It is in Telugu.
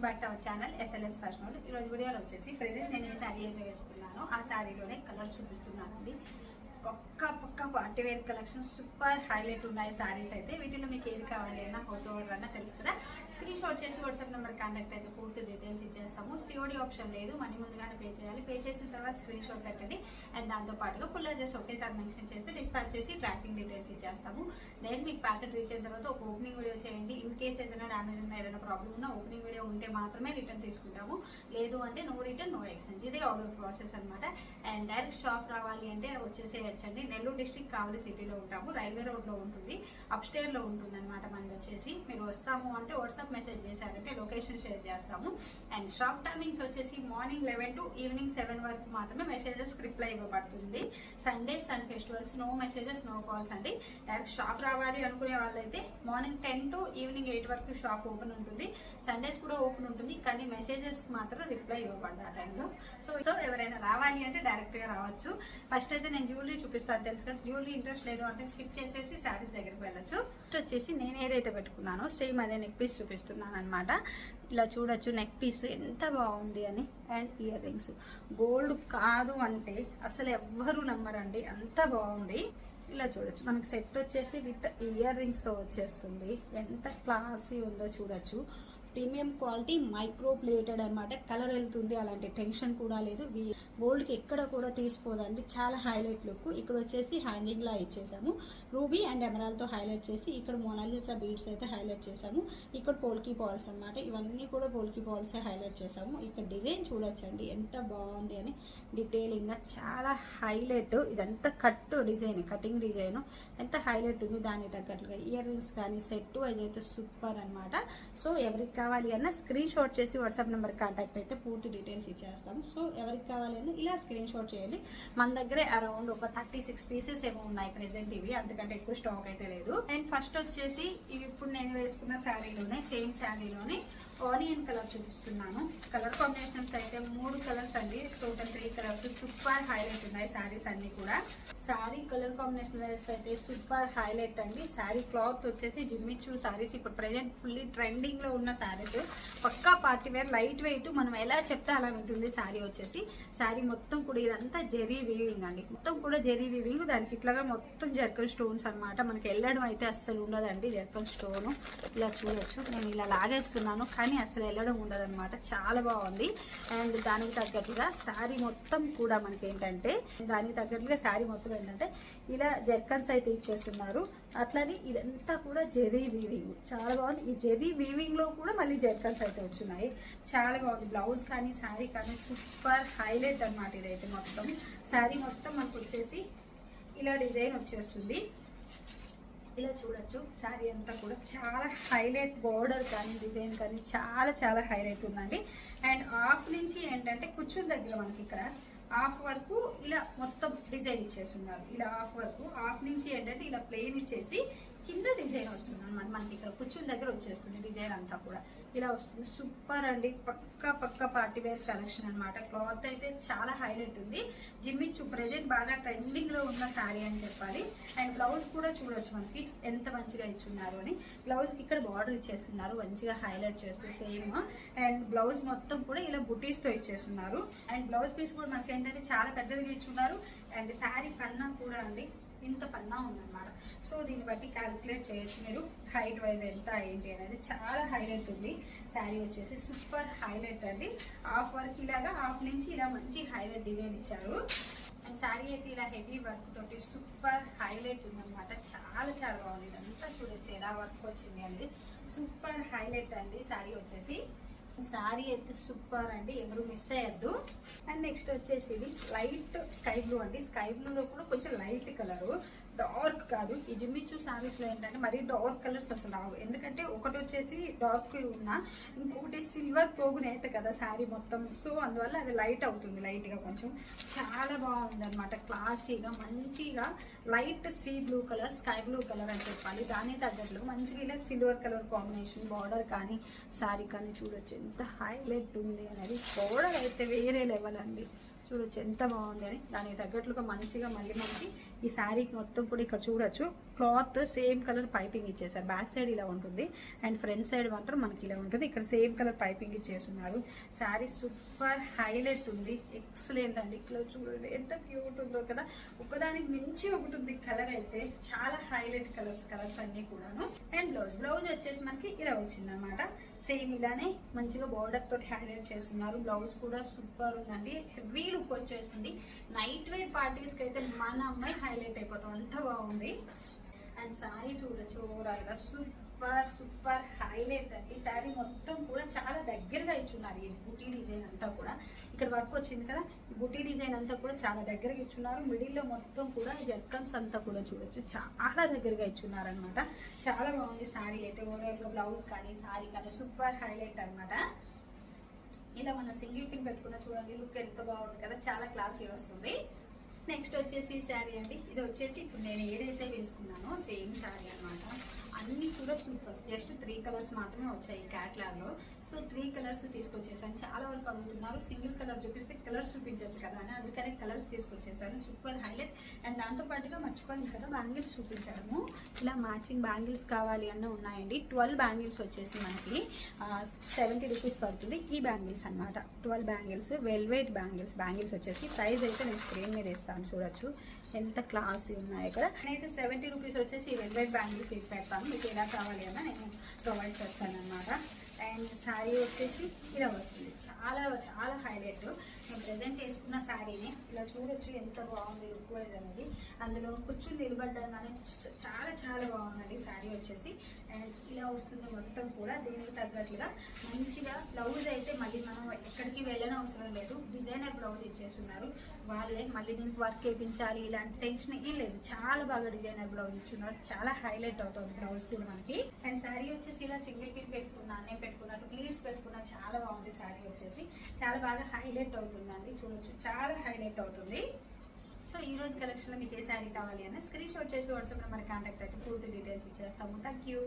Welcome back to our channel SLS fashion ఈ రోజు వీడియోలో వచ్చేసి ప్రజెంట్ నేను ఏ శారీ అయితే వేసుకున్నానో. ఆ శారీలోనే కలర్స్ చూపిస్తున్నానండి. ఒక్క పక్క party wear collection super highlight ఉన్నాయి శారీస్ అయితే. వీటిలో మీకు ఏది కావాలి అన్న ఫోటో అన్నా తెలుసు. కదా స్క్రీన్ చేసి వాట్సాప్ నెంబర్ కాంటాక్ట్ అయితే పూర్తి డీటెయిల్స్ ఇచ్చేస్తాము. సిఓడి ఆప్షన్ లేదు మనీ ముందుగానే పే చేయాలి. పే చేసిన తర్వాత స్క్రీన్ షాట్ పెట్టండి. అండ్ దాంతో పాటుగా ఫుల్ అడ్రస్ ఒకేసారి మెన్షన్ చేస్తే డిస్పాచ్ చేసి ట్రాకింగ్ డీటెయిల్స్ ఇచ్చేస్తాము. దెన్ మీకు ప్యాకెట్ రీచ్ అయిన తర్వాత ఒక ఓపెనింగ్ వీడియో చేయండి. ఇన్ కేస్ ఏదైనా డ్యామేజ్ ఉన్నా ఏదైనా ప్రాబ్లమ్ ఉన్నా ఓపెనింగ్ వీడియో ఉంటే మాత్రమే రిటర్న్ తీసుకుంటాము. లేదు అంటే నో రిటర్న్ నో ఎక్స్చేంజ్ ఇది ఆల్ ప్రాసెస్ అనమాట అండ్ డైరెక్ట్ షాప్ రావాలి అంటే వచ్చేసేయచ్చండి. నెల్లూరు డిస్ట్రిక్ట్ కావలి సిటీలో ఉంటాము. రైల్వే రోడ్లో ఉంటుంది. అప్స్టేర్లో ఉంటుంది అనమాట మనది వచ్చేసి. మీరు వస్తాము అంటే వాట్సాప్ మెసేజ్ చేశారంటే లొకేషన్ షేర్ చేస్తాము. అండ్ షాప్ టైమింగ్స్ వచ్చేసి morning eleven to evening seven వరకు మాత్రమే మెసేజెస్ రిప్లై ఇవ్వబడుతుంది. Sundays and festivals no messages no calls అండి. డైరెక్ట్ షాప్ రావాలి అనుకునే వాళ్ళైతే morning ten to evening eight వరకు షాప్ ఓపెన్ ఉంటుంది. సండేస్ కూడా ఓపెన్ ఉంటుంది కానీ మెసేజెస్ మాత్రం రిప్లై ఇవ్వబడదు ఆ టైంలో సో సో ఎవరైనా రావాలి అంటే డైరెక్ట్గా రావచ్చు. ఫస్ట్ అయితే నేను జ్యువెలరీ చూపిస్తాను తెలుసు కదా? జ్యువెలరీ ఇంట్రెస్ట్ లేదు అంటే స్కిప్ చేసేసి శారీస్ దగ్గరికి వెళ్ళచ్చు. ఫస్ట్ వచ్చేసి నేను ఏదైతే పెట్టుకున్నానో సేమ్ అదే నెక్ పీస్ చూపిస్తున్నాను అనమాట ఇలా చూడొచ్చు నెక్ పీస్ ఎంత బాగుంది అని. అండ్ ఇయర్ రింగ్స్ గోల్డ్ కాదు అంటే అసలు ఎవ్వరు నమ్మరండి. అంత బాగుంది. ఇలా చూడొచ్చు. మనకి సెట్ వచ్చేసి విత్ ఇయర్ రింగ్స్తో వచ్చేస్తుంది. ఎంత క్లాసీ ఉందో చూడొచ్చు. ప్రీమియం క్వాలిటీ మైక్రో ప్లేటెడ్ అనమాట కలర్ వెళ్తుంది అలాంటి టెన్షన్ కూడా లేదు. గోల్డ్కి ఎక్కడ కూడా తీసిపోదండి. చాలా హైలైట్ లుక్. ఇక్కడ వచ్చేసి హ్యాంగింగ్లా ఇచ్చేసాము. రూబీ అండ్ ఎమరాల్తో హైలైట్ చేసి ఇక్కడ మోనాలిసా బీడ్స్ అయితే హైలైట్ చేసాము. ఇక్కడ పోల్కీ బాల్స్ అన్నమాట. ఇవన్నీ కూడా పోల్కీ బాల్స్ హైలైట్ చేసాము. ఇక్కడ డిజైన్ చూడొచ్చండి. ఎంత బాగుంది అని డీటెయిలింగ్గా చాలా హైలైట్. ఇదంతా కట్ డిజైన్ కటింగ్ డిజైన్. ఎంత హైలైట్ ఉంది దానికి తగ్గట్లుగా. ఇయర్ రింగ్స్ కానీ సెట్ వైజ్ అయితే సూపర్ అనమాట సో ఎవరికి కావాలి అన్న స్క్రీన్ షాట్ చేసి వాట్సాప్ నెంబర్ కాంటాక్ట్ అయితే పూర్తి డీటెయిల్స్ ఇచ్చేస్తాము సో ఎవరికి కావాలి అన్న ఇలా స్క్రీన్ షాట్ చేయండి. మన దగ్గరే అరౌండ్ ఒక థర్టీ సిక్స్ పీసెస్ ఏమో ఉన్నాయి ప్రెసెంట్ ఇవి. అంతకంటే ఎక్కువ స్టాక్ అయితే లేదు. అండ్ ఫస్ట్ వచ్చేసి ఇవి ఇప్పుడు నేను వేసుకున్న శారీలోనే సేమ్ శారీలోనే ఆనియన్ కలర్ చూపిస్తున్నాను. కలర్ కాంబినేషన్స్ అయితే మూడు కలర్స్ అండి. Total three colours super highlight ఉన్నాయి శారీస్ అన్ని కూడా. శారీ కలర్ కాంబినేషన్ అయితే సూపర్ హైలైట్ అండి. శారీ క్లాత్ వచ్చేసి జిమ్మిచ్చు శారీస్ ఇప్పుడు ప్రెజెంట్ ఫుల్లీ ట్రెండింగ్లో ఉన్న ఉన్న శారీస్ పక్కా పార్టీ వేర్ లైట్ వెయిట్. మనం ఎలా చెప్తే అలా ఉంటుంది శారీ వచ్చేసి. శారీ మొత్తం కూడా ఇదంతా జెరీ వీవింగ్ అండి. మొత్తం కూడా జెరీ వీవింగ్. దానికి ఇట్లాగా మొత్తం జర్కన్ స్టోన్స్ అన్నమాట. మనకి వెళ్ళడం అయితే అస్సలు ఉండదండి జర్కన్ స్టోన్. ఇలా చూడొచ్చు. నేను ఇలా లాగేస్తున్నాను కానీ అసలు వెళ్ళడం ఉండదన్నమాట. చాలా బాగుంది. అండ్ దానికి తగ్గట్టుగా శారీ మొత్తం కూడా మనకి ఏంటంటే దానికి తగ్గట్టుగా శారీ మొత్తం ఏంటంటే ఇలా జర్కన్స్ అయితే ఇచ్చేస్తున్నారు. అట్లానే ఇదంతా కూడా జెరీ వీవింగ్. చాలా బాగుంది. ఈ జెరీ వీవింగ్లో కూడా మళ్ళీ జర్కన్స్ అయితే వచ్చున్నాయి చాలా బాగుంది. బ్లౌజ్ కానీ శారీ కానీ సూపర్ హైలైట్ అన్నమాట ఇదైతే మొత్తం. శారీ మొత్తం మనకు వచ్చేసి ఇలా డిజైన్ వచ్చేస్తుంది. ఇలా చూడొచ్చు. శారీ అంతా కూడా చాలా హైలైట్ బోర్డర్ కానీ డిజైన్ కానీ చాలా చాలా హైలైట్ ఉందండి. అండ్ ఆఫ్ నుంచి ఏంటంటే కూర్చుని దగ్గర మనకి ఇక్కడ హాఫ్ వరకు ఇలా మొత్తం డిజైన్ ఇచ్చేస్తున్నారు. ఇలా హాఫ్ వరకు. హాఫ్ నుంచి ఏంటంటే ఇలా ప్లెయిన్ ఇచ్చేసి కింద డిజైన్ వస్తుంది అనమాట మనకి ఇక్కడ కూర్చుని దగ్గర వచ్చేస్తుంది డిజైన్ అంతా కూడా. ఇలా వస్తుంది. సూపర్ అండి. పక్క పక్క పార్టీ వేర్ కలెక్షన్ అనమాట క్లాత్ అయితే చాలా హైలైట్ ఉంది. జిమ్మిచ్చు ప్రెజెంట్ బాగా ట్రెండింగ్లో ఉన్న శారీ అని చెప్పాలి. అండ్ బ్లౌజ్ కూడా చూడొచ్చు మనకి ఎంత మంచిగా ఇచ్చున్నారు అని. బ్లౌజ్ ఇక్కడ బార్డర్ ఇచ్చేస్తున్నారు. మంచిగా హైలైట్ చేస్తూ సేమ్ అండ్ బ్లౌజ్ మొత్తం కూడా ఇలా బుటీస్తో ఇచ్చేస్తున్నారు. అండ్ బ్లౌజ్ పీస్ కూడా మనకి ఏంటంటే చాలా పెద్దదిగా ఇచ్చున్నారు. అండ్ శారీ కన్నా కూడా అండి ఇంత పన్నా ఉందన్నమాట. సో దీన్ని బట్టి క్యాలిక్యులేట్ చేయొచ్చు మీరు. హైట్ వైజ్ ఎంత ఏంటి అనేది చాలా హైలైట్ ఉంది. శారీ వచ్చేసి సూపర్ హైలైట్ అండి. హాఫ్ వర్క్ ఇలాగా హాఫ్ నుంచి ఇలా మంచి హైలైట్ డిజైన్ ఇచ్చారు. అండ్ శారీ అయితే ఇలా హెవీ వర్క్ తోటి సూపర్ హైలైట్ ఉందన్నమాట. చాలా చాలా బాగుంది. ఇదంతా చూడొచ్చు ఎలా వర్క్ వచ్చింది అనేది. సూపర్ హైలైట్ అండి. శారీ వచ్చేసి శారీ అయితే సూపర్ అండి ఎవరు మిస్ అయ్యద్దు. అండ్ నెక్స్ట్ వచ్చేసి ఇది లైట్ స్కై బ్లూ అండి. స్కై బ్లూలో కూడా కొంచెం లైట్ కలరు. డార్క్ కాదు. ఈ జిమ్మిచూ శారీస్లో ఏంటంటే మరీ డార్క్ కలర్స్ అసలు రావు. ఎందుకంటే ఒకటి వచ్చేసి డార్క్ ఉన్న ఇంకొకటి సిల్వర్ పోగు అవుతుంది కదా శారీ మొత్తం. సో అందువల్ల అది లైట్ అవుతుంది లైట్గా కొంచెం. చాలా బాగుంది అనమాట క్లాసీగా మంచిగా light sea blue colour sky blue colour అని చెప్పాలి. దాని తగ్గట్లు మంచిగా ఇలా సిల్వర్ కలర్ కాంబినేషన్ బార్డర్ కానీ శారీ కానీ చూడొచ్చు. ఎంత హైలైట్ ఉంది అనేది బోర్డర్ అయితే వేరే లెవెల్ అండి. చూడొచ్చు ఎంత బాగుంది అని. దానికి తగ్గట్లుగా మంచిగా మళ్ళీ మనకి ఈ శారీ మొత్తం కూడా ఇక్కడ చూడొచ్చు. క్లాత్ సేమ్ కలర్ పైపింగ్ ఇచ్చేసారు. బ్యాక్ సైడ్ ఇలా ఉంటుంది. అండ్ ఫ్రంట్ సైడ్ మాత్రం మనకి ఇలా ఉంటుంది. ఇక్కడ సేమ్ కలర్ పైపింగ్ ఇచ్చేస్తున్నారు. శారీ సూపర్ హైలైట్ ఉంది. ఎక్సలెంట్ అండి. ఇక్కడ చూడండి ఎంత క్యూట్ ఉందో కదా. ఒకదానికి మించి ఒకటి ఉంది కలర్ అయితే. చాలా హైలైట్ కలర్స్ కలర్స్ అన్ని కూడాను. అండ్ బ్లౌజ్ బ్లౌజ్ వచ్చేసి మనకి ఇలా వచ్చింది అనమాట సేమ్ ఇలానే మంచిగా బార్డర్ తోటి హైలైట్ చేస్తున్నారు. బ్లౌజ్ కూడా సూపర్ ఉందండి. హెవీ లుక్ వచ్చేస్తుంది. నైట్ వేర్ పార్టీస్కి అయితే మన అమ్మాయి హైలైట్ అయిపోతాం. అంత బాగుంది. అండ్ శారీ చూడొచ్చు ఓవరాల్గా సూపర్ సూపర్ హైలైట్ అండి. శారీ మొత్తం కూడా చాలా దగ్గరగా ఇచ్చున్నారు ఈ బుటీ డిజైన్ అంతా కూడా. ఇక్కడ వర్క్ వచ్చింది కదా ఈ బుటీ డిజైన్ అంతా కూడా చాలా దగ్గరగా ఇచ్చున్నారు. మిడిల్లో మొత్తం కూడా జర్కన్స్ అంతా కూడా చూడొచ్చు. చాలా దగ్గరగా ఇచ్చున్నారు అనమాట చాలా బాగుంది శారీ అయితే. ఓవరాల్గా బ్లౌజ్ కానీ శారీ కానీ సూపర్ హైలైట్ అన్నమాట. ఇలా మనం సింగిల్ పిన్ పెట్టుకున్న చూడండి లుక్ ఎంత బాగుంది కదా. చాలా క్లాసీ వస్తుంది. నెక్స్ట్ వచ్చేసి శారీ అండి. ఇది వచ్చేసి ఇప్పుడు నేను ఏదైతే వేసుకున్నానో సేమ్ శారీ అన్నమాట. అన్నీ కూడా సూపర్ జస్ట్ త్రీ కలర్స్ మాత్రమే వచ్చాయి క్యాట్లాగ్లో సో త్రీ కలర్స్ తీసుకొచ్చేసాను. చాలా వరకు అడుగుతున్నారు సింగిల్ కలర్ చూపిస్తే కలర్స్ చూపించవచ్చు కదా అని. అందుకనే కలర్స్ తీసుకొచ్చేసాను. సూపర్ హైలైట్ అండ్ దాంతోపాటుగా మర్చిపోయింది కదా బ్యాంగిల్స్ చూపించాము ఇలా మ్యాచింగ్ బ్యాంగిల్స్ కావాలి అన్న ఉన్నాయండి. ట్వెల్వ్ బ్యాంగిల్స్ వచ్చేసి మనకి సెవెంటీ రూపీస్ పడుతుంది ఈ బ్యాంగిల్స్ అనమాట twelve bangles velvet bangles bangles వచ్చేసి ప్రైస్ అయితే నేను స్క్రీన్ మీద ఇస్తాను చూడొచ్చు. ఎంత క్లాసీ ఉన్నాయి ఇక్కడ. నేనైతే సెవెంటీ రూపీస్ వచ్చేసి ఈ వెల్వెట్ బ్యాంగిల్స్ ఇది పెడతాను. మీకు ఎలా కావాలి అన్న నేను ప్రొవైడ్ చేస్తాను అనమాట అండ్ శారీ వచ్చేసి ఇలా వస్తుంది. చాలా చాలా హైలైట్ నేను ప్రజెంట్ వేసుకున్న శారీని ఇలా చూడొచ్చు ఎంత బాగుంది లుక్ వైజ్ అనేది. అందులో కూర్చుని నిలబడ్డాను కానీ చాలా చాలా బాగుందండి శారీ వచ్చేసి. అండ్ ఇలా వస్తుంది మొత్తం కూడా. దీనికి తగ్గట్లుగా మంచిగా బ్లౌజ్ అయితే మళ్ళీ ఎక్కడికి వెళ్ళని అవసరం లేదు. డిజైనర్ బ్లౌజ్ ఇచ్చేస్తున్నారు. వాళ్ళే మళ్ళీ దీనికి వర్క్ వేయించాలి ఇలాంటి టెన్షన్ ఏం లేదు. చాలా బాగా డిజైనర్ బ్లౌజ్ ఇచ్చున్నారు. చాలా హైలైట్ అవుతుంది బ్లౌజ్ కూడా మనకి. అండ్ శారీ వచ్చేసి ఇలా సింగిల్ పిన్ పెట్టుకున్నా నేను పెట్టుకున్నాను ప్లీట్స్ పెట్టుకున్నా చాలా బాగుంది శారీ వచ్చేసి. చాలా బాగా హైలైట్ అవుతుందండి. చూడొచ్చు. చాలా హైలైట్ అవుతుంది. సో ఈ రోజు కలెక్షన్లో మీకు ఏ శారీ కావాలి అన్న స్క్రీన్ షాట్ చేసి వాట్సాప్లో మరి కాంటాక్ట్ అయితే పూర్తి డీటెయిల్స్ ఇచ్చేస్తాము. Thank you